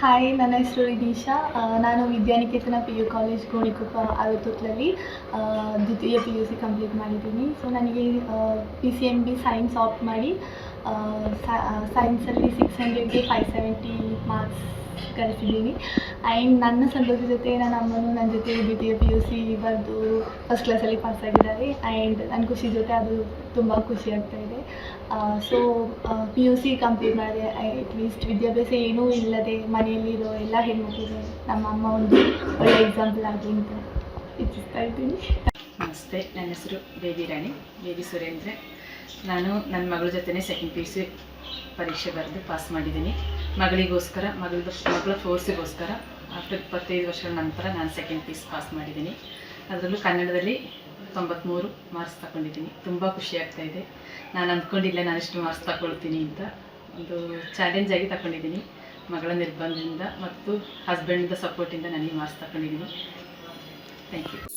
Hi ನನ್ನ ಹೆಸರು ವಿನೀಶಾ ನಾನು Vidyaniketan P U college Gonikoppa ಅರವತ್ತೊತ್ತಲಲ್ಲಿ ದ್ವಿತೀಯ ಪಿ ಯು ಸಿ ಕಂಪ್ಲೀಟ್ ಮಾಡಿದ್ದೀನಿ. ಸೊ ನನಗೆ P C M B science opt ಮಾಡಿ ಸೈನ್ಸಲ್ಲಿ ಸಿಕ್ಸ್ ಹಂಡ್ರೆಡ್ಗೆ ಫೈವ್ ಸೆವೆಂಟಿ ಮಾರ್ಕ್ಸ್ ಗಳಿಸಿದ್ದೀನಿ ಆ್ಯಂಡ್ ನನ್ನ ಸಂತೋಷದ ಜೊತೆ ನನ್ನ ಅಮ್ಮನೂ ನನ್ನ ಜೊತೆ ದ್ವಿತೀಯ ಪಿ ಯು ಸಿ ಬರೆದು ಫಸ್ಟ್ ಕ್ಲಾಸಲ್ಲಿ ಪಾಸ್ ಆಗಿದ್ದಾರೆ. ಆ್ಯಂಡ್ ನನ್ನ ಖುಷಿ ಜೊತೆ ಅದು ತುಂಬ ಖುಷಿ ಆಗ್ತಾ ಇದೆ. So P U C complete ಮಾಡಿದೆ ಅಟ್ಲೀಸ್ಟ್ ವಿದ್ಯಾಭ್ಯಾಸ ಏನೂ ಇಲ್ಲದೆ ಮನೆಯಲ್ಲಿರೋ ಎಲ್ಲ ಹೆಣ್ಮಕ್ಳಿಗೆ ನಮ್ಮ ಅಮ್ಮ ಒಂದು ಒಳ್ಳೆ ಎಕ್ಸಾಂಪಲ್ ಆಗಿ ಅಂತ ಇಚ್ಛಿಸ್ತಾ ಇದ್ದೀನಿ. ನಮಸ್ತೆ, ನನ್ನ ಹೆಸರು ಬೇಬಿ ರಾಣಿ, ಬೇಬಿ ಸುರೇಂದ್ರ. ನಾನು ನನ್ನ ಮಗಳ ಜೊತೆನೇ ಸೆಕೆಂಡ್ ಪಿ ಯು ಸಿ ಪರೀಕ್ಷೆ ಬರೆದು ಪಾಸ್ ಮಾಡಿದ್ದೀನಿ. ಮಗಳಿಗೋಸ್ಕರ, ಮಗಳ ಮಗಳ ಫೋರ್ಸಿಗೋಸ್ಕರ ಆಫ್ಟರ್ ಇಪ್ಪತ್ತೈದು ವರ್ಷಗಳ ನಂತರ ನಾನು ಸೆಕೆಂಡ್ ಪೀಸ್ ಪಾಸ್ ಮಾಡಿದ್ದೀನಿ. ಅದರಲ್ಲೂ ಕನ್ನಡದಲ್ಲಿ ತೊಂಬತ್ತ್ಮೂರು ಮಾರ್ಕ್ಸ್ ತಗೊಂಡಿದ್ದೀನಿ. ತುಂಬ ಖುಷಿ ಆಗ್ತಾ ಇದೆ. ನಾನು ಅಂದ್ಕೊಂಡಿಲ್ಲ ನಾನು ಇಷ್ಟು ಮಾರ್ಕ್ಸ್ ತಗೊಳ್ತೀನಿ ಅಂತ ಒಂದು ಚಾಲೆಂಜ್ ಆಗಿ ತಗೊಂಡಿದ್ದೀನಿ. ಮಗಳ ನಿರ್ಬಂಧದಿಂದ ಮತ್ತು ಹಸ್ಬೆಂಡಿಂದ ಸಪೋರ್ಟಿಂದ ನನಗೆ ಮಾರ್ಕ್ಸ್ ತಗೊಂಡಿದ್ದೀನಿ. Thank you